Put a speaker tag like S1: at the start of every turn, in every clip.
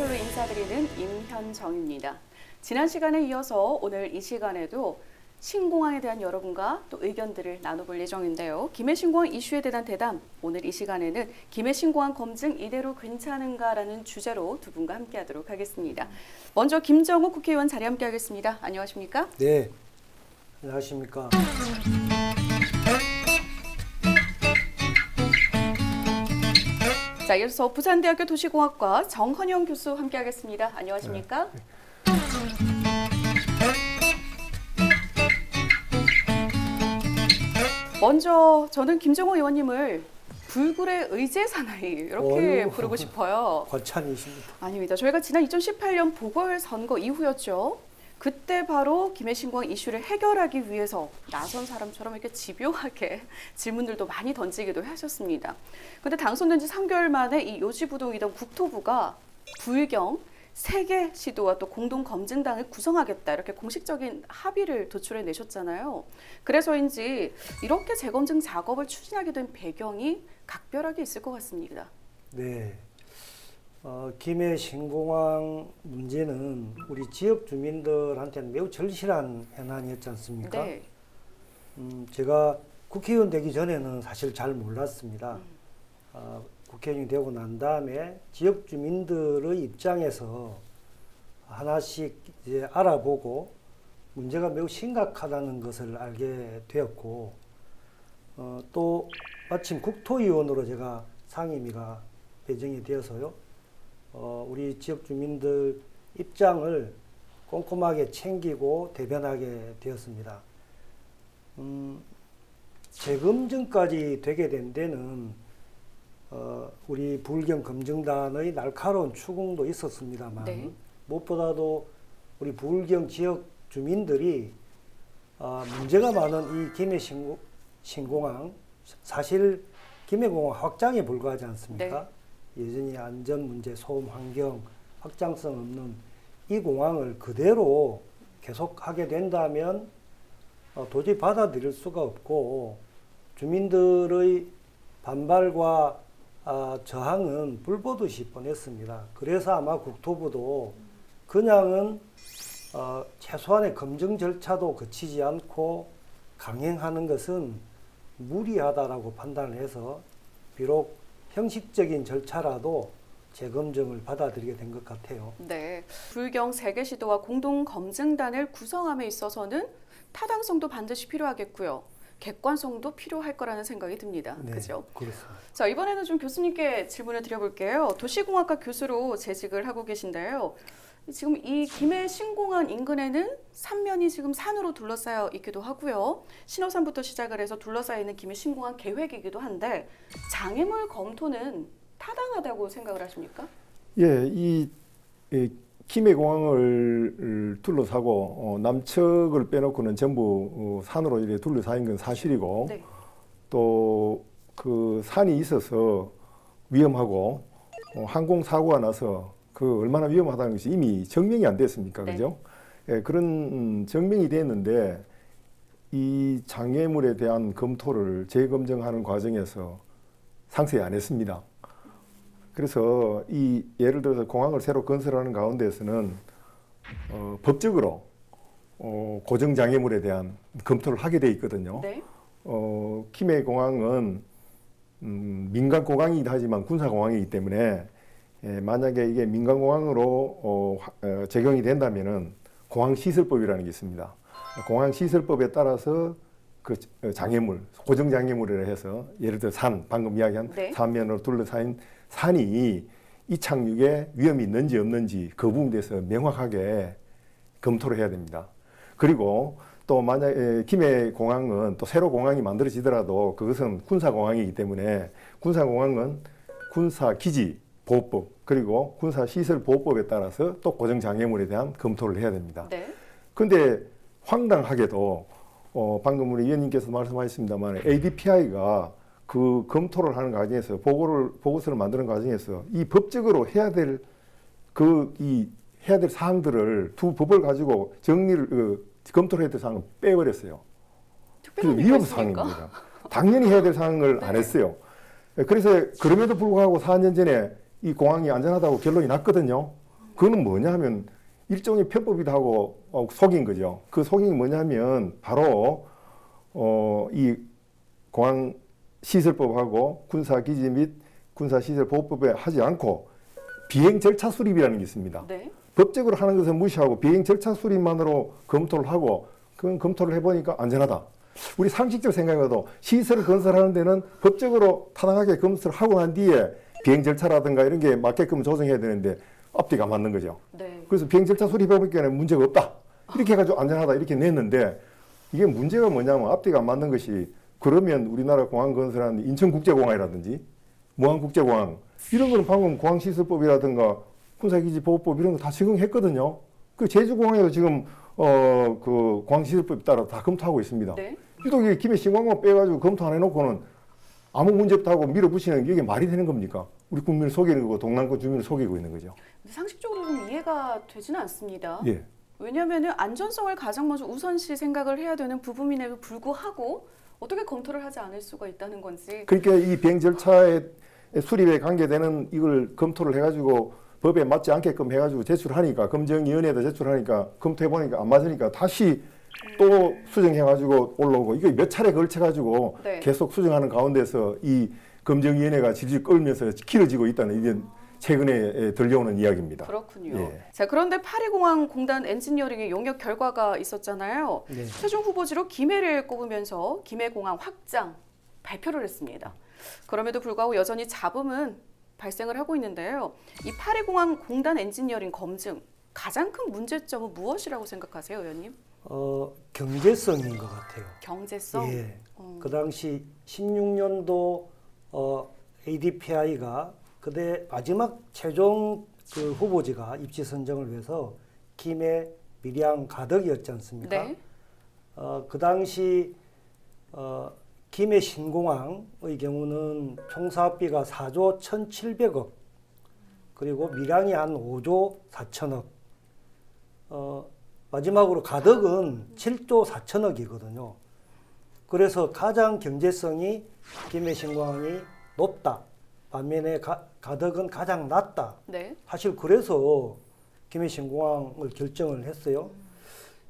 S1: 스페셜로 인사드리는 임현정입니다. 지난 시간에 이어서 오늘 이 시간에도 신공항에 대한 여러분과 또 의견들을 나눠볼 예정인데요. 김해 신공항 이슈에 대한 대담. 오늘 이 시간에는 김해 신공항 검증 이대로 괜찮은가라는 주제로 두 분과 함께하도록 하겠습니다. 먼저 김정우 국회의원 자리 함께하겠습니다. 안녕하십니까?
S2: 네. 안녕하십니까.
S1: 자, 이어서 부산대학교 도시공학과 정헌영 교수 함께하겠습니다. 안녕하십니까? 먼저 저는 김정호 의원님을 불굴의 의제 사나이 이렇게
S2: 어휴.
S1: 부르고 싶어요.
S2: 과찬이십니다.
S1: 아닙니다. 저희가 지난 2018년 보궐선거 이후였죠. 그때 바로 김해신공항 이슈를 해결하기 위해서 나선 사람처럼 이렇게 집요하게 질문들도 많이 던지기도 하셨습니다. 근데 당선된 지 3개월 만에 이 요지부동이던 국토부가 불경 세개 시도와 또 공동 검증당을 구성하겠다 이렇게 공식적인 합의를 도출해 내셨잖아요. 그래서인지 이렇게 재검증 작업을 추진하게 된 배경이 각별하게 있을 것 같습니다.
S2: 네. 어, 김해 신공항 문제는 우리 지역 주민들한테는 매우 절실한 현안이었지 않습니까?
S1: 네.
S2: 음, 제가 국회의원 되기 전에는 사실 잘 몰랐습니다.
S1: 음.
S2: 어, 국회의원이 되고 난 다음에 지역 주민들의 입장에서 하나씩 이제 알아보고 문제가 매우 심각하다는 것을 알게 되었고 어, 또 마침 국토위원으로 제가 상임위가 배정이 되어서요. 어, 우리 지역 주민들 입장을 꼼꼼하게 챙기고 대변하게 되었습니다. 음, 재검증까지 되게 된 데는 어, 우리 불경 검증단의 날카로운 추궁도 있었습니다만
S1: 네.
S2: 무엇보다도 우리 불경 지역 주민들이 어, 문제가 많은 이 김해 신공, 신공항 사실 김해공항 확장에 불과하지 않습니까? 여전히 안전 문제, 소음 환경, 확장성 없는 이 공항을 그대로 계속하게 된다면 어, 도저히 받아들일 수가 없고 주민들의 반발과 아, 저항은 불보듯이 뻔했습니다. 그래서 아마 국토부도 그냥은 어, 최소한의 검증 절차도 거치지 않고 강행하는 것은 무리하다라고 판단을 해서 비록 형식적인 절차라도 재검증을 받아들이게 된 것 같아요.
S1: 네, 불경 세계 시도와 공동 검증단을 구성함에 있어서는 타당성도 반드시 필요하겠고요. 객관성도 필요할 거라는 생각이 듭니다. 그죠?
S2: 그렇습니다.
S1: 자, 이번에는 좀 교수님께 질문을 드려볼게요. 도시공학과 교수로 재직을 하고 계신데요. 지금 이 김해 신공항 인근에는 삼면이 지금 산으로 둘러싸여 있기도 하고요. 신호산부터 시작을 해서 둘러싸여 있는 김해 신공항 계획이기도 한데 장애물 검토는 타당하다고 생각을 하십니까?
S3: 예, 이, 이 김해 공항을 둘러싸고 어, 남측을 빼놓고는 전부 어, 산으로 이렇게 둘러싸인 건 사실이고
S1: 네.
S3: 또그 산이 있어서 위험하고 어, 항공 사고가 나서 그 얼마나 위험하다는 것이 이미 증명이 안 됐습니까,
S1: 네.
S3: 그죠? 예, 그런 음, 증명이 됐는데 이 장애물에 대한 검토를 재검증하는 과정에서 상세히 안 했습니다. 그래서 이 예를 들어서 공항을 새로 건설하는 가운데에서는 어, 법적으로 어, 고정 장애물에 대한 검토를 하게 돼 있거든요.
S1: 네.
S3: 어, 김해 공항은 음, 민간 공항이긴 하지만 군사 공항이기 때문에 예, 만약에 이게 민간 공항으로 어, 화- 어, 적용이 된다면은 공항 시설법이라는 게 있습니다. 공항 시설법에 따라서 그 어, 장애물, 고정 장애물이라 해서 예를 들어 산, 방금 이야기한
S1: 네.
S3: 산면으로 둘러싸인 산이 이 착륙에 위험이 있는지 없는지 그 부분에 대해서 명확하게 검토를 해야 됩니다. 그리고 또 만약에 김해 공항은 또 새로 공항이 만들어지더라도 그것은 군사 공항이기 때문에 군사 공항은 군사 기지 보호법 그리고 군사 시설 보호법에 따라서 또 고정 장애물에 대한 검토를 해야 됩니다.
S1: 네.
S3: 근데 황당하게도 어, 방금 우리 위원님께서 말씀하셨습니다만 ADPI가 그 검토를 하는 과정에서 보고를 보고서를 만드는 과정에서 이 법적으로 해야 될 그 이 해야 될 사항들을 두 법을 가지고 정리를 어, 검토를 해야 될 사항을 빼버렸어요. 그 위험? 사항입니다. 당연히 해야 될 사항을 안 했어요. 그래서 그럼에도 불구하고 4년 전에 이 공항이 안전하다고 결론이 났거든요. 그거는 뭐냐 하면 일종의 편법이다 하고 어, 속인 거죠. 그 속인 게 뭐냐면 바로 어, 이 공항 시설법하고 군사기지 및 군사시설보호법에 하지 않고 비행 절차 수립이라는 게 있습니다.
S1: 네.
S3: 법적으로 하는 것은 무시하고 비행 절차 수립만으로 검토를 하고 그건 검토를 해보니까 안전하다. 우리 상식적으로 생각해도 시설을 건설하는 데는 법적으로 타당하게 검토를 하고 난 뒤에 비행 절차라든가 이런 게 맞게끔 조정해야 되는데 앞뒤가 안 맞는 거죠.
S1: 네.
S3: 그래서 비행 절차 수립해보니까 문제가 없다. 이렇게 해가지고 안전하다 이렇게 냈는데 이게 문제가 뭐냐면 앞뒤가 안 맞는 것이 그러면 우리나라 공항 건설하는 인천국제공항이라든지 무안국제공항 이런 거는 방금 공항시설법이라든가 군사기지 보호법 이런 거 다 적용했거든요. 그 제주공항에도 지금 어 그 공항시설법 따라 다 검토하고 있습니다.
S1: 네.
S3: 유독 이 김해 신공항만 빼가지고 검토 안 해놓고는 아무 문제 없다고 밀어붙이는 게 이게 말이 되는 겁니까? 우리 국민을 속이는 거고 동남권 주민을 속이고 있는 거죠.
S1: 근데 상식적으로 좀 이해가 되지는 않습니다.
S3: 예.
S1: 왜냐하면 안전성을 가장 먼저 우선시 생각을 해야 되는 부분임에도 불구하고 어떻게 검토를 하지 않을 수가 있다는 건지.
S3: 그러니까 이 비행 절차의 수립에 관계되는 이걸 검토를 해가지고 법에 맞지 않게끔 해가지고 제출하니까 검증위원회에다 제출하니까 검토해 보니까 안 맞으니까 다시 또 수정해가지고 올라오고 이거 몇 차례 걸쳐가지고
S1: 네.
S3: 계속 수정하는 가운데서 이 검증위원회가 질질 끌면서 길어지고 있다는 이게 최근에 들려오는 이야기입니다.
S1: 그렇군요.
S3: 예.
S1: 자 그런데 파리공항 공단 엔지니어링의 용역 결과가 있었잖아요.
S2: 네.
S1: 최종 후보지로 김해를 꼽으면서 김해공항 확장 발표를 했습니다. 그럼에도 불구하고 여전히 잡음은 발생을 하고 있는데요. 이 파리공항 공단 엔지니어링 검증 가장 큰 문제점은 무엇이라고 생각하세요, 의원님?
S2: 어, 경제성인 것 같아요.
S1: 경제성.
S2: 예.
S1: 어,
S2: 그 당시 16년도 어, ADPI가 그때 마지막 최종 그 후보지가 입지 선정을 위해서 김해, 밀양, 가덕이었지 않습니까?
S1: 네.
S2: 어, 그 당시 어, 김해 신공항의 경우는 총 사업비가 4조 1,700억 그리고 밀양이 한 5조 4천억 어, 마지막으로 가덕은 7조 4천억이거든요. 그래서 가장 경제성이 김해 신공항이 높다. 반면에 가, 가덕은 가장 낮다.
S1: 네.
S2: 사실 그래서 김해 신공항을 결정을 했어요.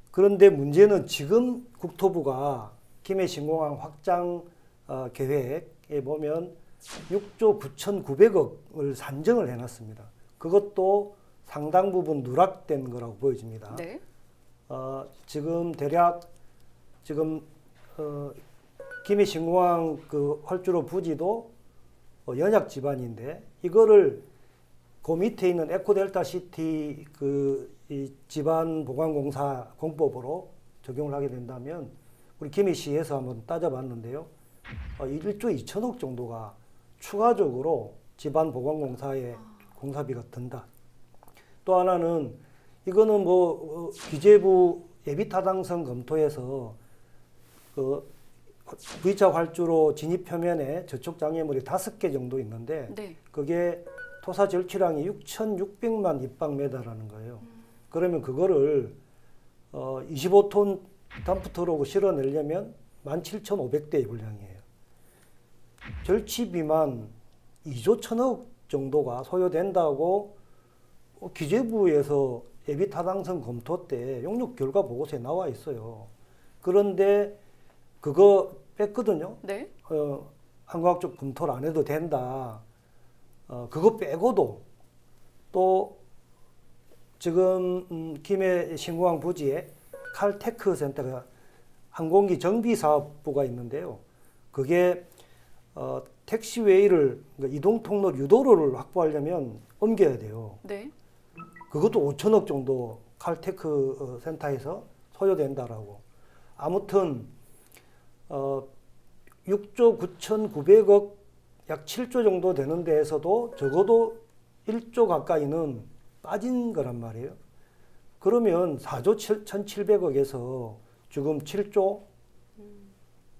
S2: 그런데 문제는 지금 국토부가 김해 신공항 확장 어, 계획에 보면 6조 9,900억을 산정을 해놨습니다. 그것도 상당 부분 누락된 거라고 보여집니다.
S1: 네.
S2: 어, 지금 대략 지금 어, 김해 신공항 그 활주로 부지도 어, 연약 지반인데 이거를 그 밑에 있는 에코델타 시티 그이 지반 보관공사 공법으로 적용을 하게 된다면 우리 김해시에서 한번 따져봤는데요. 어, 1조 2천억 정도가 추가적으로 지반 보관공사에 공사비가 든다. 또 하나는 이거는 뭐 어, 기재부 예비타당성 검토에서 그 V자 활주로 진입 표면에 저촉 장애물이 다섯 개 정도 있는데
S1: 네.
S2: 그게 토사 절취량이 6,600만 입방메다라는 거예요. 그러면 그거를 어 25톤 덤프트럭으로 실어내려면 17,500대의 분량이에요. 절취 비만 2조 천억 정도가 소요된다고 어, 기재부에서 예비 타당성 검토 때 용역 결과 보고서에 나와 있어요. 그런데 그거 뺐거든요.
S1: 네.
S2: 어, 한국학적 검토를 안 해도 된다. 어, 그거 빼고도 또 지금 음, 김해 신공항 부지에 칼테크 센터가 항공기 정비 사업부가 있는데요. 그게 어, 택시웨이를 그러니까 이동 통로 유도로를 확보하려면 옮겨야 돼요.
S1: 네.
S2: 그것도 5천억 정도 칼테크 어, 센터에서 소요된다라고. 아무튼 어 6조 9,900억 약 7조 정도 되는 데에서도 적어도 1조 가까이는 빠진 거란 말이에요. 그러면 4조 1,700억에서 지금 7조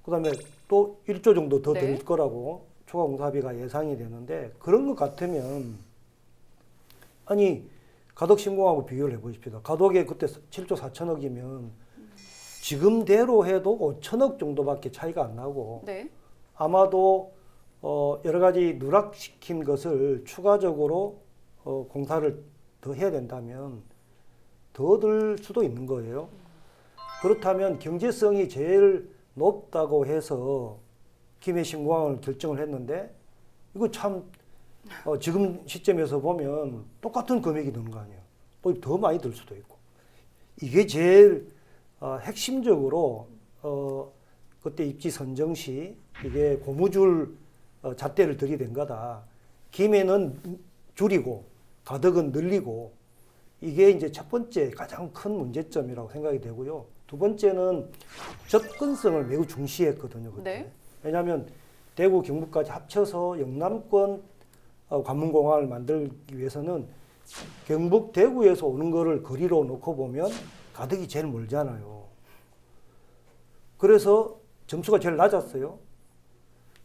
S2: 그다음에 또 1조 정도 더될
S1: 네.
S2: 거라고 추가 공사비가 예상이 되는데 그런 것 같으면 아니 가덕 신공하고 비교를 해보십시오. 가덕에 그때 7조 4천억이면 지금대로 해도 5천억 정도밖에 차이가 안 나고
S1: 네.
S2: 아마도 어, 여러 가지 누락시킨 것을 추가적으로 어, 공사를 더 해야 된다면 더 들 수도 있는 거예요. 그렇다면 경제성이 제일 높다고 해서 김해 신공항을 결정을 했는데 이거 참 어, 지금 시점에서 보면 똑같은 금액이 드는 거 아니에요. 또 더 많이 들 수도 있고 이게 제일 어, 핵심적으로 어, 그때 입지 선정 시 이게 고무줄 어, 잣대를 들이댄 거다. 김해는 줄이고 가덕은 늘리고 이게 이제 첫 번째 가장 큰 문제점이라고 생각이 되고요. 두 번째는 접근성을 매우 중시했거든요. 그때.
S1: 네.
S2: 왜냐하면 대구 경북까지 합쳐서 영남권 어, 관문공항을 만들기 위해서는 경북 대구에서 오는 거를 거리로 놓고 보면 가덕이 제일 멀잖아요. 그래서 점수가 제일 낮았어요.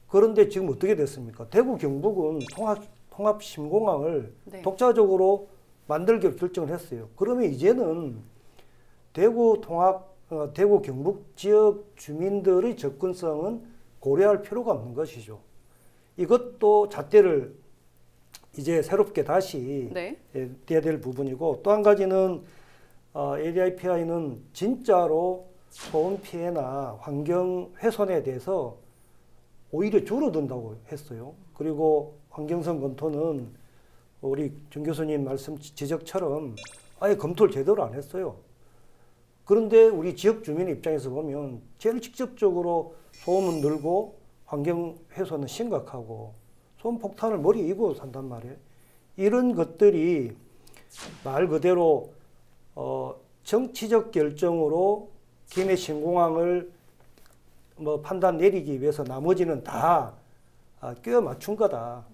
S2: 그런데 지금 어떻게 됐습니까? 대구 경북은 통합 통합 신공항을
S1: 네.
S2: 독자적으로 만들기로 결정을 했어요. 그러면 이제는 대구 통합 어, 대구 경북 지역 주민들의 접근성은 고려할 필요가 없는 것이죠. 이것도 잣대를 이제 새롭게 다시
S1: 네.
S2: 예, 돼야 될 부분이고 또 한 가지는 어, ADIPI는 진짜로 소음 피해나 환경 훼손에 대해서 오히려 줄어든다고 했어요. 그리고 환경성 검토는 우리 정 교수님 말씀 지적처럼 아예 검토를 제대로 안 했어요. 그런데 우리 지역 주민 입장에서 보면 제일 직접적으로 소음은 늘고 환경 훼손은 심각하고 소음 폭탄을 머리에 이고 산단 말이에요. 이런 것들이 말 그대로 어, 정치적 결정으로 김해 신공항을 뭐 판단 내리기 위해서 나머지는 다 아, 끼워 맞춘 거다.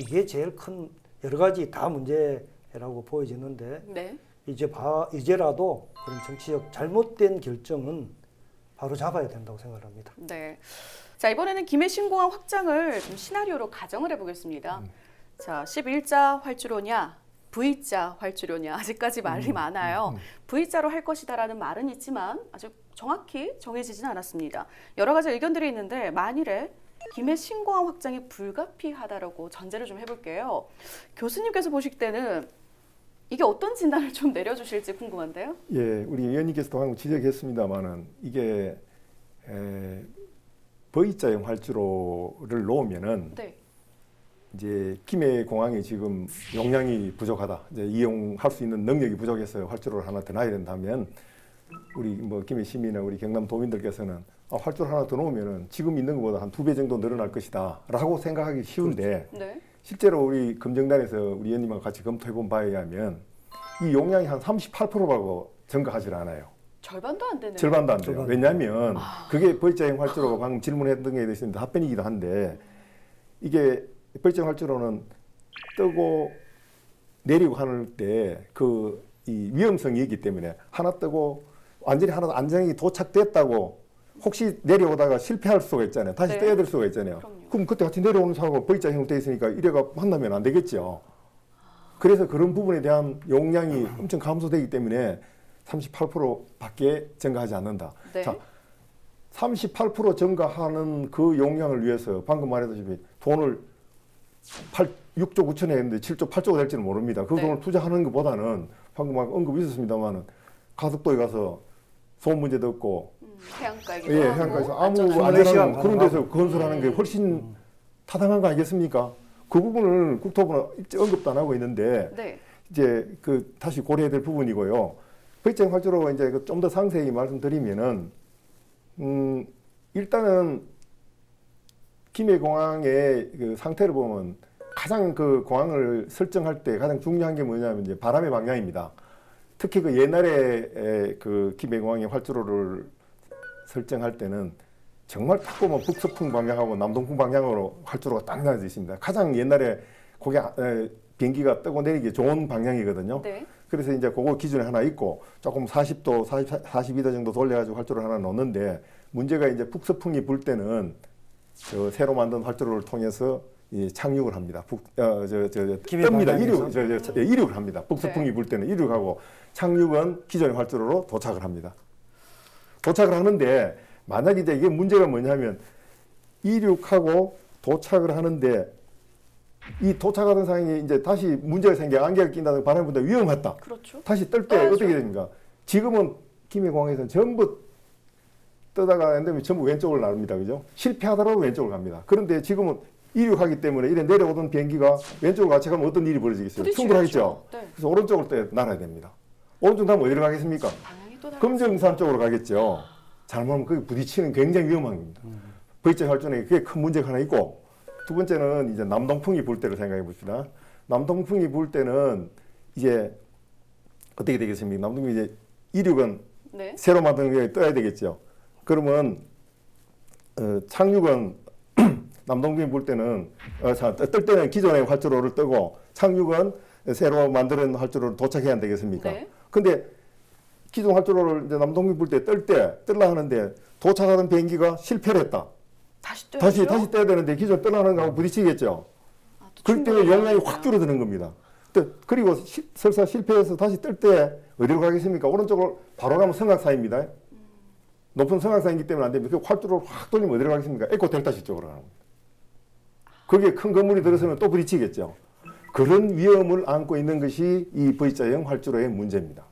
S2: 이게 제일 큰 여러 가지 다 문제라고 보여지는데
S1: 네.
S2: 이제 바, 이제라도 그런 정치적 잘못된 결정은 바로 잡아야 된다고 생각합니다.
S1: 네. 자, 이번에는 김해 신 공항 확장을 좀 시나리오로 가정을 해보겠습니다. 자, 11자 활주로냐, V자 활주로냐, 아직까지 말이 많아요. V자로 할 것이다라는 말은 있지만 아직 정확히 정해지진 않았습니다. 여러 가지 의견들이 있는데 만일에 김해 신공항 확장이 불가피하다라고 전제를 좀 해볼게요. 교수님께서 보실 때는 이게 어떤 진단을 좀 내려주실지 궁금한데요.
S3: 예, 우리 의원님께서 도 방금 지적했습니다만은 이게 에, V자형 활주로를 놓으면은
S1: 네.
S3: 이제 김해 공항이 지금 용량이 부족하다. 이제 이용할 수 있는 능력이 부족해서 활주로를 하나 더 놔야 된다면 우리 뭐 김해 시민이나 우리 경남 도민들께서는 아, 활주로 하나 더 놓으면은 지금 있는 것보다 한 두 배 정도 늘어날 것이다라고 생각하기 쉬운데
S1: 네.
S3: 실제로 우리 금정단에서 우리 의원님과 같이 검토해 본 바에 의하면 이 용량이 한 38%라고 증가하지 않아요.
S1: 절반도 안 되네요.
S3: 절반도 안 돼요. 왜냐하면 그게 벌자형 활주로가 방금 질문했던 게 있는데 답변이기도 한데 이게 벌자형 활주로는 뜨고 내리고 하는 때 그 이 위험성이 있기 때문에 하나 뜨고 완전히 하나 안정이 도착됐다고 혹시 내려오다가 실패할 수가 있잖아요. 다시
S1: 네.
S3: 떼야 될 수가 있잖아요.
S1: 그럼요.
S3: 그럼 그때 같이 내려오는 사고가 V자형으로 돼 있으니까 이래가 만나면 안 되겠죠. 그래서 그런 부분에 대한 용량이 엄청 감소되기 때문에 38%밖에 증가하지 않는다.
S1: 네.
S3: 자, 38% 증가하는 그 용량을 위해서 방금 말했다시피 돈을 8, 6조 9천에 했는데 7조 8조가 될지는 모릅니다. 그
S1: 네.
S3: 돈을 투자하는 것보다는 방금 막 언급이 있었습니다만은 가덕도에 가서 소음 문제도 없고
S1: 음, 해안가이기도
S3: 예,
S1: 하고
S3: 해안가에서 아무
S1: 안전하고.
S2: 안전한
S3: 그런 데서. 건설하는 게 훨씬 타당한 거 아니겠습니까? 그 부분을 국토부는 언급도 안 하고 있는데
S1: 네.
S3: 이제 그 다시 고려해야 될 부분이고요. 백정 활주로 이제 그좀더 상세히 말씀드리면은 음 일단은 김해 공항의 그 상태를 보면 가장 그 공항을 설정할 때 가장 중요한 게 뭐냐면 이제 바람의 방향입니다. 특히 그 옛날에 에, 그 김해 공항의 활주로를 설정할 때는 정말 딱 보면 북서풍 방향하고 남동풍 방향으로 활주로가 딱 나눠져 있습니다. 가장 옛날에 에, 비행기가 뜨고 내리기 좋은 방향이거든요.
S1: 네.
S3: 그래서 이제 그거 기준에 하나 있고 조금 40도, 40, 42도 정도 돌려가지고 활주로를 하나 넣는데 문제가 이제 북서풍이 불 때는 저 새로 만든 활주로를 통해서 이 착륙을 합니다. 북, 어, 저, 저, 저, 뜹니다. 이륙, 저, 저, 예, 이륙을 합니다. 북서풍이
S1: 네.
S3: 불 때는 이륙하고 착륙은 기존의 활주로로 도착을 합니다. 도착을 하는데 만약에 이제 이게 문제가 뭐냐면 이륙하고 도착을 하는데 이 도착하던 상황이 이제 다시 문제가 생겨 안개가 낀다든가 바람이 분다 위험하다.
S1: 그렇죠.
S3: 다시 뜰 때
S1: 떠야죠.
S3: 어떻게 됩니까? 지금은 김해공항에서는 전부 뜨다가 안 되면 전부 왼쪽으로 나옵니다. 그죠? 실패하더라도 왼쪽으로 갑니다. 그런데 지금은 이륙하기 때문에 이래 내려오던 비행기가 왼쪽으로 같이 가면 어떤 일이 벌어지겠어요? 충돌하겠죠?
S1: 네.
S3: 그래서 오른쪽으로 때 날아야 됩니다. 오른쪽 나면 어디로 가겠습니까?
S1: 방향이 또 다르
S3: 금정산 쪽으로 가겠죠. 잘못하면 거기 부딪히는 굉장히 위험한 겁니다. V자 혈전에 그게 큰 문제가 하나 있고 두 번째는 이제 남동풍이 불 때를 생각해 봅시다. 남동풍이 불 때는 이제 어떻게 되겠습니까? 남동풍이 이제 이륙은
S1: 네.
S3: 새로 만든 게 떠야 되겠죠. 그러면 어, 착륙은 남동풍이 불 때는 어, 자, 뜰 때는 기존의 활주로를 뜨고 착륙은 새로 만드는 활주로를 도착해야 안 되겠습니까?
S1: 네.
S3: 근데 기존 활주로를 이제 남동풍 불때 뜰 때 뜰라 하는데 도착하는 비행기가 실패를 했다.
S1: 다시 떠야죠.
S3: 다시 다시 떼야 되는데 기존 떠나는 거하고 부딪히겠죠.
S1: 아, 또
S3: 그럴 영향이
S1: 나는군요.
S3: 확 줄어드는 겁니다. 또 그리고 시- 설사 실패해서 다시 뜰 때 어디로 가겠습니까? 오른쪽으로 바로 가면 성악산입니다. 높은 성악산이기 때문에 안 됩니다. 그 활주로를 확 돌리면 어디로 가겠습니까? 에코 델타시 쪽으로 가는 겁니다. 거기에 큰 건물이 들어서면 또 부딪히겠죠. 그런 위험을 안고 있는 것이 이 V자형 활주로의 문제입니다.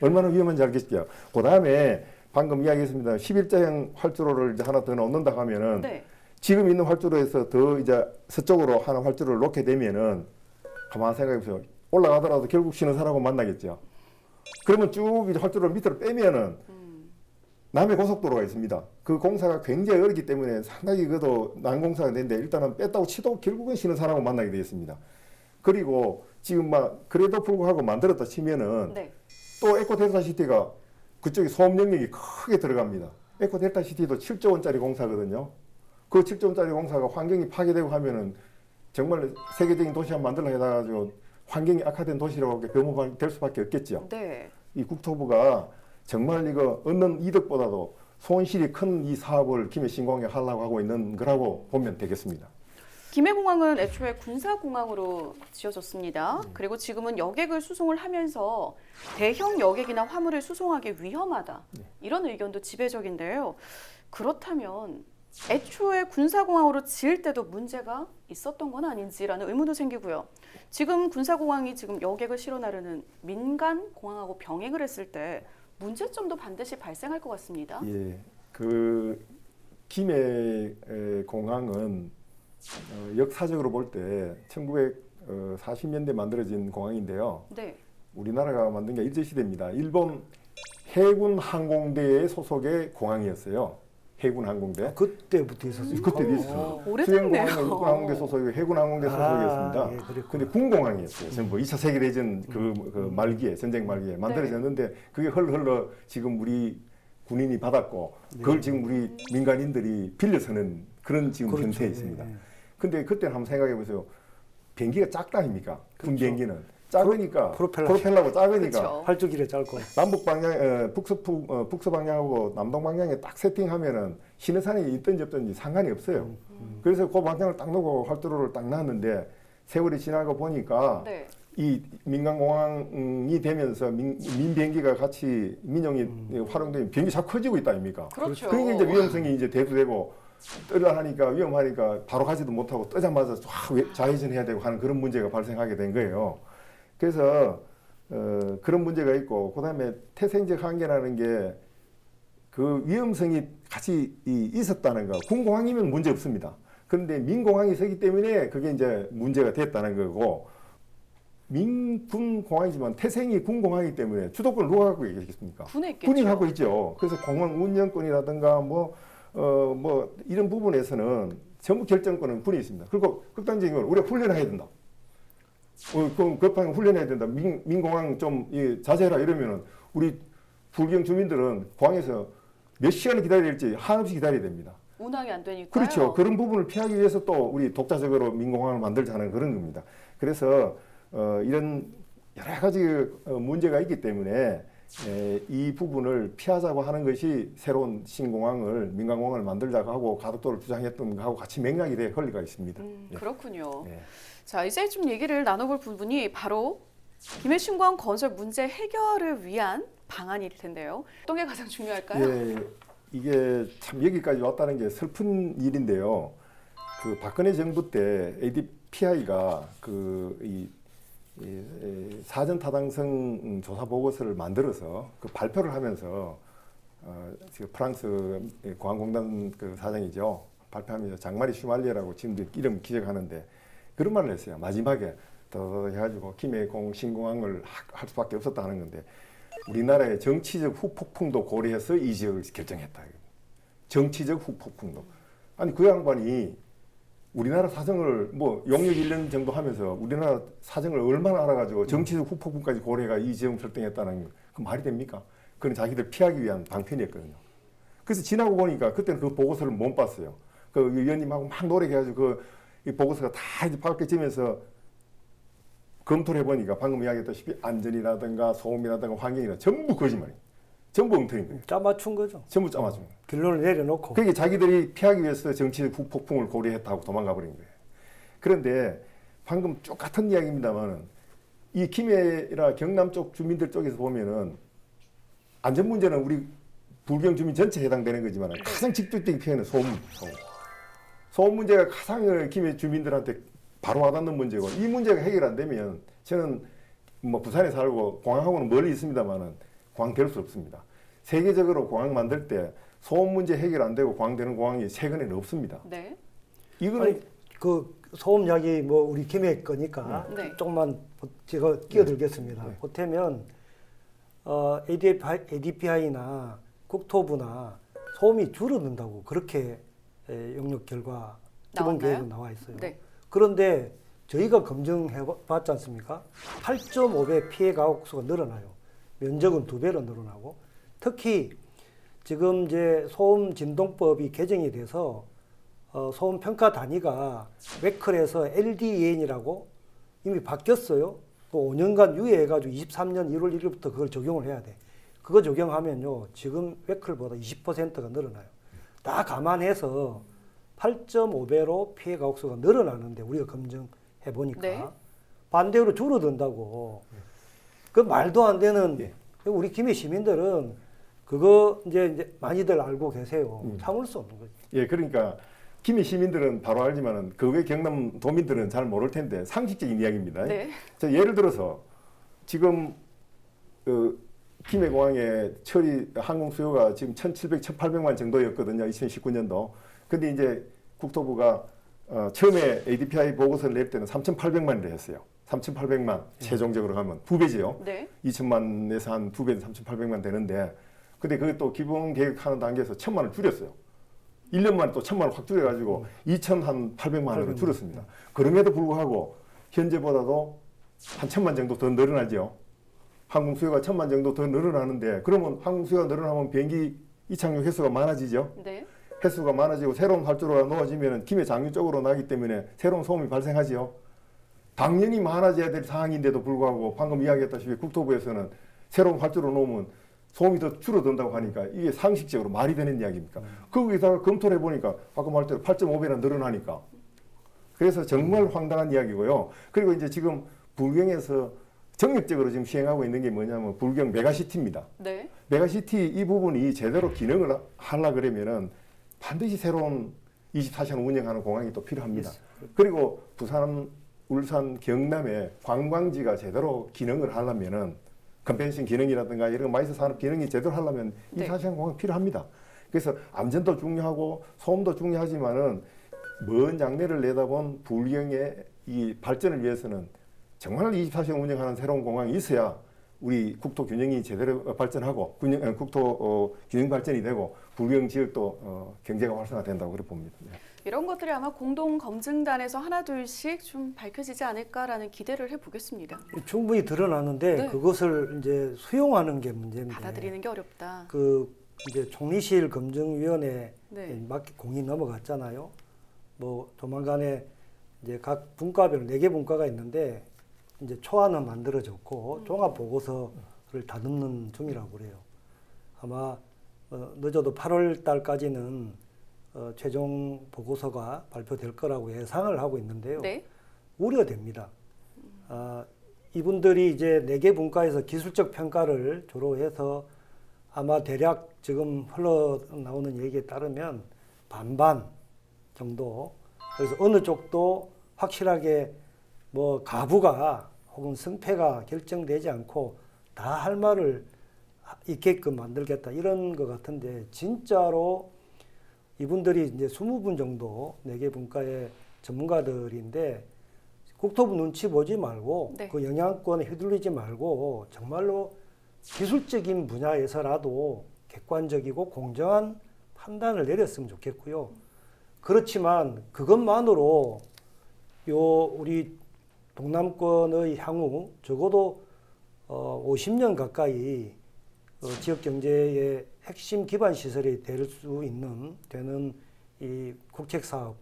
S3: 얼마나 위험한지 알겠죠. 그 다음에 방금 이야기했습니다. 11자형 활주로를 이제 하나 더 넣는다 하면은
S1: 네.
S3: 지금 있는 활주로에서 더 이제 서쪽으로 하는 활주로를 놓게 되면은 가만 생각해 보세요. 올라가더라도 결국 쉬는 사람하고 만나겠죠. 그러면 쭉 이제 활주로를 밑으로 빼면은 남해 고속도로가 있습니다. 그 공사가 굉장히 어렵기 때문에 상당히 그도 난공사가 되는데 일단은 뺐다고 치도 결국은 쉬는 사람하고 만나게 되겠습니다. 그리고 지금 막 그래도 불구하고 만들었다 치면은
S1: 네.
S3: 또 에코 델타 시티가 그쪽에 소음 영역이 크게 들어갑니다. 에코 델타 시티도 7조 원짜리 공사거든요. 그 7조 원짜리 공사가 환경이 파괴되고 하면은 정말 세계적인 도시 한 만들어 해가지고 환경이 악화된 도시라고 변모될 수밖에 없겠죠.
S1: 네.
S3: 이 국토부가 정말 이거 얻는 이득보다도 손실이 큰 이 사업을 김해 신공에 하려고 하고 있는 거라고 보면 되겠습니다.
S1: 김해공항은 애초에 군사공항으로 지어졌습니다.
S3: 네.
S1: 그리고 지금은 여객을 수송을 하면서 대형 여객이나 화물을 수송하기 위험하다.
S3: 네.
S1: 이런 의견도 지배적인데요. 그렇다면 애초에 군사공항으로 지을 때도 문제가 있었던 건 아닌지라는 의문도 생기고요. 지금 군사공항이 지금 여객을 실어 나르는 민간 공항하고 병행을 했을 때 문제점도 반드시 발생할 것 같습니다.
S3: 예, 그 김해 에, 공항은 어, 역사적으로 볼 때 1940년대 만들어진 공항인데요.
S1: 네.
S3: 우리나라가 만든 게 일제시대입니다. 일본 해군 항공대의 소속의 공항이었어요. 해군 항공대.
S2: 그때부터 있었어요.
S3: 그때
S1: 오,
S3: 있었어요.
S1: 오래됐네요.
S3: 수영공항은 육군 항공대 소속이고 해군 항공대
S2: 아,
S3: 소속이었습니다.
S2: 예, 그랬구나.
S3: 근데 군공항이었어요. 전부 2차 세계대전 그, 그 말기에 전쟁 말기에 만들어졌는데 그게 흘러 지금 우리 군인이 받았고 그걸 지금 우리 민간인들이 빌려 쓰는 그런 지금
S2: 그렇죠.
S3: 형태에
S2: 예,
S3: 있습니다.
S2: 예.
S3: 근데 그때 한번 생각해 보세요. 비행기가 작다 아닙니까? 군
S2: 그렇죠.
S3: 비행기는 작으니까
S2: 프로펠러.
S3: 프로펠러가 작으니까
S1: 그렇죠.
S2: 활주기를 짧고
S3: 남북 방향, 어, 북서북 어, 북서 방향하고 남동 방향에 딱 세팅하면은 쉬는 산이 있든지 없든지 상관이 없어요. 그래서 그 방향을 딱 놓고 활주로를 딱 놨는데 세월이 지나고 보니까
S1: 네.
S3: 이 민간공항이 되면서 민, 민 비행기가 같이 민용이 활용되면 비행기 자꾸 커지고 있다 아닙니까?
S1: 그렇죠.
S3: 그러니까 이제 위험성이 이제 대두되고 뜨려 하니까 위험하니까 바로 가지도 못하고 뜨자마자 좌회전해야 되고 하는 그런 문제가 발생하게 된 거예요. 그래서 어, 그런 문제가 있고 그다음에 태생적 한계라는 게 그 위험성이 같이 이- 있었다는 거. 군공항이면 문제 없습니다. 그런데 민공항이 서기 때문에 그게 이제 문제가 됐다는 거고 민군 공항이지만 태생이 군 공항이기 때문에 주도권을 누가 갖고 계시겠습니까?
S1: 군에 있겠죠.
S3: 군이 갖고 있죠. 그래서 공항 운영권이라든가 뭐, 어, 뭐, 이런 부분에서는 전부 결정권은 군이 있습니다. 그리고 극단적인 건 우리가 훈련해야 된다. 어, 그럼 급하게 훈련해야 된다. 민, 민공항 좀 이, 자제해라 이러면은 우리 불경 주민들은 공항에서 몇 시간을 기다려야 될지 한없이 기다려야 됩니다.
S1: 운항이 안 되니까요.
S3: 그렇죠. 그런 부분을 피하기 위해서 또 우리 독자적으로 민공항을 만들자는 그런 겁니다. 그래서 어, 이런 여러 가지 어, 문제가 있기 때문에 에, 이 부분을 피하자고 하는 것이 새로운 신공항을 민간공항을 만들자고 하고 가덕도를 주장했던 거하고 같이 맥락이 돼 흘리가 있습니다.
S1: 음,
S3: 예.
S1: 그렇군요.
S3: 예.
S1: 자, 이제 좀 얘기를 나눠볼 부분이 바로 김해신광 건설 문제 해결을 위한 방안일 텐데요. 어떤 게 가장 중요할까요?
S3: 예, 이게 참 여기까지 왔다는 게 슬픈 일인데요. 그 박근혜 정부 때 ADPI가 그 이 이 사전 타당성 조사 보고서를 만들어서 그 발표를 하면서 어, 지금 프랑스 공항공단 그 사장이죠. 발표하면서 장마리 슈말리에라고 지금도 이름 기억하는데 그런 말을 했어요. 마지막에 더 해가지고 김해공 신공항을 하- 할 수밖에 없었다 하는 건데 우리나라의 정치적 후폭풍도 고려해서 이 지역을 결정했다. 정치적 후폭풍도. 아니 그 양반이 우리나라 사정을 뭐 용역 1년 정도 하면서 우리나라 사정을 얼마나 알아가지고 정치적 후폭풍까지 고려해가 이 지역 설정했다는 그 말이 됩니까? 그건 자기들 피하기 위한 방편이었거든요. 그래서 지나고 보니까 그때는 그 보고서를 못 봤어요. 그 의원님하고 막 노력해가지고 그이 보고서가 다 이제 바뀌어지면서 검토를 해보니까 방금 이야기했다시피 안전이라든가 소음이라든가 환경이나 전부 거짓말이에요. 전부 엉터리인 거예요.
S2: 짜맞춘 거죠.
S3: 전부 짜맞은 거예요.
S2: 결론을 내려놓고
S3: 그게 자기들이 피하기 위해서 정치적 후폭풍을 고려했다고 도망가 버린 거예요. 그런데 방금 똑같은 이야기입니다만은 이 김해라 경남 쪽 주민들 쪽에서 보면은 안전 문제는 우리 불경 주민 전체에 해당되는 거지만 가장 직접적인 피해는 소음, 소음. 소음 문제가 가장 김해 주민들한테 바로 와닿는 문제고 이 문제가 해결 안 되면 저는 뭐 부산에 살고 공항하고는 멀리 있습니다만은 공항 될수 없습니다. 세계적으로 공항 만들 때 소음 문제 해결 안 되고 공항되는 공항이 최근에는 없습니다.
S1: 네.
S3: 이거는
S2: 그 소음 이야기 뭐 우리 김해 거니까
S1: 네.
S2: 조금만 보- 제가 끼어들겠습니다.
S3: 네.
S2: 보태면 어, ADPI, ADPI나 국토부나 소음이 줄어든다고 그렇게 에, 영역 결과 기본? 계획은 나와 있어요.
S1: 네.
S2: 그런데 저희가 검증해 봤지 않습니까? 8.5배 피해 가옥수가 늘어나요. 면적은 두 배로 늘어나고 특히 지금 이제 소음 진동법이 개정이 돼서 어, 소음 평가 단위가 웨클에서 LDN이라고 이미 바뀌었어요. 또 5년간 유예해가지고 23년 1월 1일부터 그걸 적용을 해야 돼. 그거 적용하면요, 지금 웨클보다 20%가 늘어나요. 다 감안해서 8.5배로 피해 가옥수가 늘어나는데 우리가 검증해 보니까
S1: 네.
S2: 반대로 줄어든다고. 그 말도 안 되는
S3: 예.
S2: 우리 김해 시민들은 그거 이제, 이제 많이들 알고 계세요.
S3: 음.
S2: 참을 수 없는 거죠.
S3: 예 그러니까 김해 시민들은 바로 알지만은 그 외 경남 도민들은 잘 모를 텐데 상식적인 이야기입니다.
S1: 네.
S3: 자, 예를 들어서 지금 그 김해 공항에 처리 항공 수요가 지금 1,700, 1,800만 정도였거든요. 2019년도. 근데 이제 국토부가 어, 처음에 ADPI 보고서를 낼 때는 3,800만이라 했어요. 3,800만 최종적으로 가면 두 배지요.
S1: 네.
S3: 2천만에서 한 두 배는 3,800만 되는데 근데 그게 또 기본 계획하는 단계에서 천만을 줄였어요. 1년 만에 또 천만을 확 줄여가지고 2천 한 800만 원으로
S2: 800만.
S3: 줄였습니다. 그럼에도 불구하고 현재보다도 한 천만 정도 더 늘어나죠. 항공 수요가 천만 정도 더 늘어나는데 그러면 항공 수요가 늘어나면 비행기 이착륙 횟수가 많아지죠.
S1: 네.
S3: 횟수가 많아지고 새로운 활주로가 놓아지면 김해 장류 쪽으로 나기 때문에 새로운 소음이 발생하지요. 당연히 많아져야 될 상황인데도 불구하고 방금 이야기했다시피 국토부에서는 새로운 활주로 놓으면 소음이 더 줄어든다고 하니까 이게 상식적으로 말이 되는 이야기입니까? 거기다가 검토를 해보니까 아까 말대로 8.5배나 늘어나니까 그래서 정말 황당한 이야기고요. 그리고 이제 지금 불경에서 정력적으로 지금 시행하고 있는 게 뭐냐면 불경 메가시티입니다.
S1: 네.
S3: 메가시티 이 부분이 제대로 기능을 하려 그러면은 반드시 새로운 24시간 운영하는 공항이 또 필요합니다. 그리고 부산, 울산, 경남에 관광지가 제대로 기능을 하려면은 컨벤션 기능이라든가 이런 마이스 산업 기능이 제대로 하려면
S1: 네.
S3: 24시간 공항 필요합니다. 그래서 안전도 중요하고 소음도 중요하지만은 먼 장래를 내다본 불경의 이 발전을 위해서는 정말 24시간 운영하는 새로운 공항이 있어야 우리 국토 균형이 제대로 발전하고 균형, 어, 국토 어, 균형 발전이 되고 불경 지역도 어, 경제가 활성화된다고 그렇게 봅니다. 네.
S1: 이런 것들이 아마 공동 검증단에서 하나 둘씩 좀 밝혀지지 않을까라는 기대를 해보겠습니다.
S2: 충분히 드러나는데
S1: 네.
S2: 그것을 이제 수용하는 게 문제인데
S1: 받아들이는 게 어렵다.
S2: 그 이제 총리실 검증위원회
S1: 네.
S2: 막 공이 넘어갔잖아요. 뭐 조만간에 이제 각 분과별 네 개 분과가 있는데 이제 초안은 만들어졌고 종합 보고서를 다듬는 중이라고 그래요. 아마 어, 늦어도 8월 달까지는 어, 최종 보고서가 발표될 거라고 예상을 하고 있는데요.
S1: 네.
S2: 우려됩니다. 아, 이분들이 이제 네 개 분과에서 기술적 평가를 주로 해서 아마 대략 지금 흘러나오는 얘기에 따르면 반반 정도 그래서 어느 쪽도 확실하게 뭐 가부가 혹은 승패가 결정되지 않고 다 할 말을 있게끔 만들겠다 이런 것 같은데 진짜로 이분들이 이제 20분 정도 네개 분과의 전문가들인데 국토부 눈치 보지 말고
S1: 네.
S2: 그 영향권에 휘둘리지 말고 정말로 기술적인 분야에서라도 객관적이고 공정한 판단을 내렸으면 좋겠고요. 그렇지만 그것만으로 요 우리 동남권의 향후 적어도 어 50년 가까이 어 지역 경제의 핵심 기반 시설이 될 수 있는 되는 이 국책 사업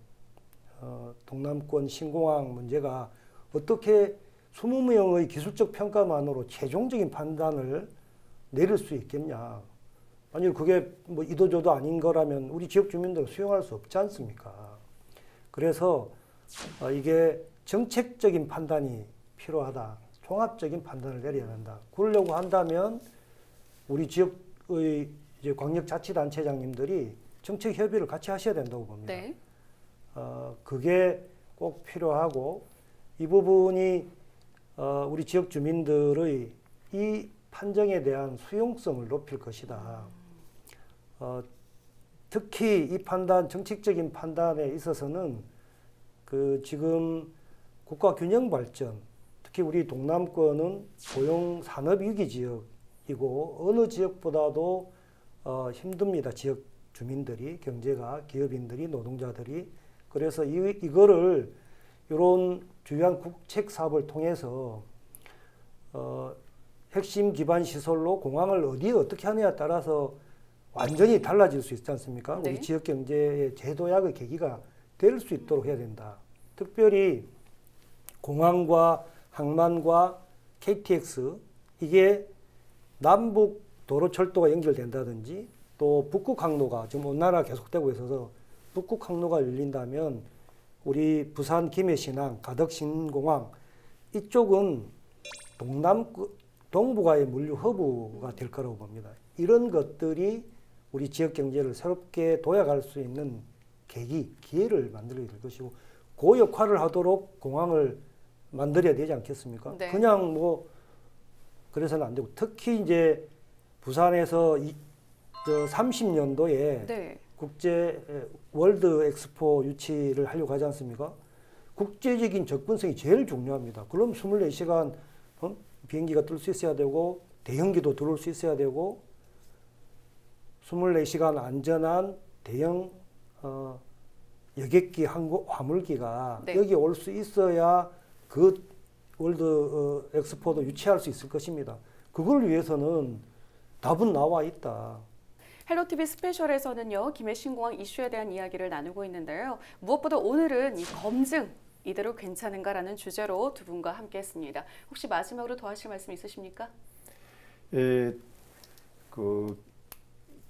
S2: 어 동남권 신공항 문제가 어떻게 20명의 기술적 평가만으로 최종적인 판단을 내릴 수 있겠냐. 아니 그게 뭐 이도저도 아닌 거라면 우리 지역 주민들은 수용할 수 없지 않습니까? 그래서 어, 이게 정책적인 판단이 필요하다. 종합적인 판단을 내려야 된다. 그러려고 한다면 우리 지역의 이제 광역자치단체장님들이 정책 협의를 같이 하셔야 된다고 봅니다.
S1: 네.
S2: 어, 그게 꼭 필요하고 이 부분이 어, 우리 지역 주민들의 이 판정에 대한 수용성을 높일 것이다. 어, 특히 이 판단, 정책적인 판단에 있어서는 그 지금 국가 균형 발전, 특히 우리 동남권은 고용 산업 위기 지역 이고 어느 지역보다도 어, 힘듭니다. 지역 주민들이, 경제가, 기업인들이, 노동자들이. 그래서 이, 이거를 이런 주요한 국책 사업을 통해서 어, 핵심 기반 시설로 공항을 어디에 어떻게 하느냐에 따라서 완전히 달라질 수 있지 않습니까?
S1: 네.
S2: 우리 지역 경제의 재도약의 계기가 될 수 있도록 해야 된다. 특별히 공항과 항만과 KTX 이게 남북 도로 철도가 연결된다든지 또 북극 항로가 지금 온난화 계속되고 있어서 북극 항로가 열린다면 우리 부산 김해신항, 가덕 신공항 이쪽은 동남 동북아의 물류 허브가 될 거라고 봅니다. 이런 것들이 우리 지역 경제를 새롭게 도약할 수 있는 계기, 기회를 만들어야 될 것이고 그 역할을 하도록 공항을 만들어야 되지 않겠습니까?
S1: 네.
S2: 그냥 뭐 그래서는 안 되고 특히 이제 부산에서 이, 저 30년도에
S1: 네.
S2: 국제 에, 월드 엑스포 유치를 하려고 하지 않습니까? 국제적인 접근성이 제일 중요합니다. 그럼 24시간 어? 비행기가 뜰 수 있어야 되고 대형기도 들어올 수 있어야 되고 24시간 안전한 대형 어, 여객기 항구 화물기가
S1: 네.
S2: 여기 올 수 있어야 그 월드 어, 엑스포도 유치할 수 있을 것입니다. 그걸 위해서는 답은 나와 있다.
S1: 헬로티비 스페셜에서는요, 김해 신공항 이슈에 대한 이야기를 나누고 있는데요. 무엇보다 오늘은 이 검증, 이대로 괜찮은가라는 주제로 두 분과 함께 했습니다. 혹시 마지막으로 더 하실 말씀 있으십니까?
S3: 예, 그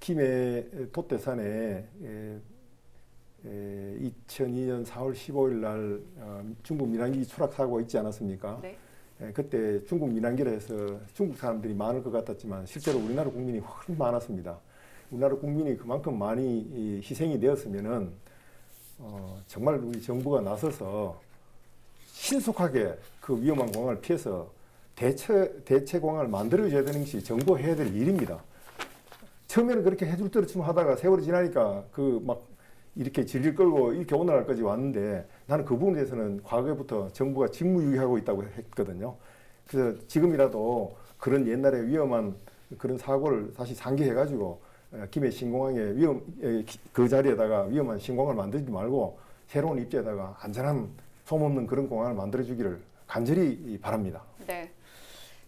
S3: 김해 돛대산에 예, 예, 2002년 4월 15일 날 어, 중국 민항기 추락 사고가 있지 않았습니까?
S1: 네.
S3: 예, 그때 중국 민항기라 해서 중국 사람들이 많을 것 같았지만 실제로 우리나라 국민이 훨씬 많았습니다. 우리나라 국민이 그만큼 많이 이, 희생이 되었으면은 어, 정말 우리 정부가 나서서 신속하게 그 위험한 공항을 피해서 대체 대체 공항을 만들어줘야 되는 것이 정부 해야 될 일입니다. 처음에는 그렇게 해줄 때쯤 하다가 세월이 지나니까 그막 이렇게 질질 끌고 이렇게 오늘날까지 왔는데 나는 그 부분에 대해서는 과거부터 정부가 직무유기하고 있다고 했거든요. 그래서 지금이라도 그런 옛날에 위험한 그런 사고를 다시 상기해가지고 어, 김해 신공항에 위험 그 자리에다가 위험한 신공항을 만들지 말고 새로운 입지에다가 안전한 소음 없는 그런 공항을 만들어주기를 간절히 바랍니다.
S1: 네.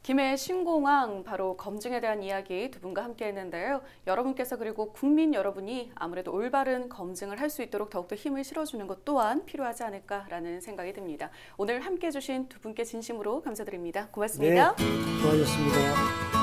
S1: 김해 신공항 바로 검증에 대한 이야기 두 분과 함께 했는데요. 여러분께서 그리고 국민 여러분이 아무래도 올바른 검증을 할 수 있도록 더욱더 힘을 실어주는 것 또한 필요하지 않을까라는 생각이 듭니다. 오늘 함께 해주신 두 분께 진심으로 감사드립니다. 고맙습니다.
S2: 네, 수고하셨습니다.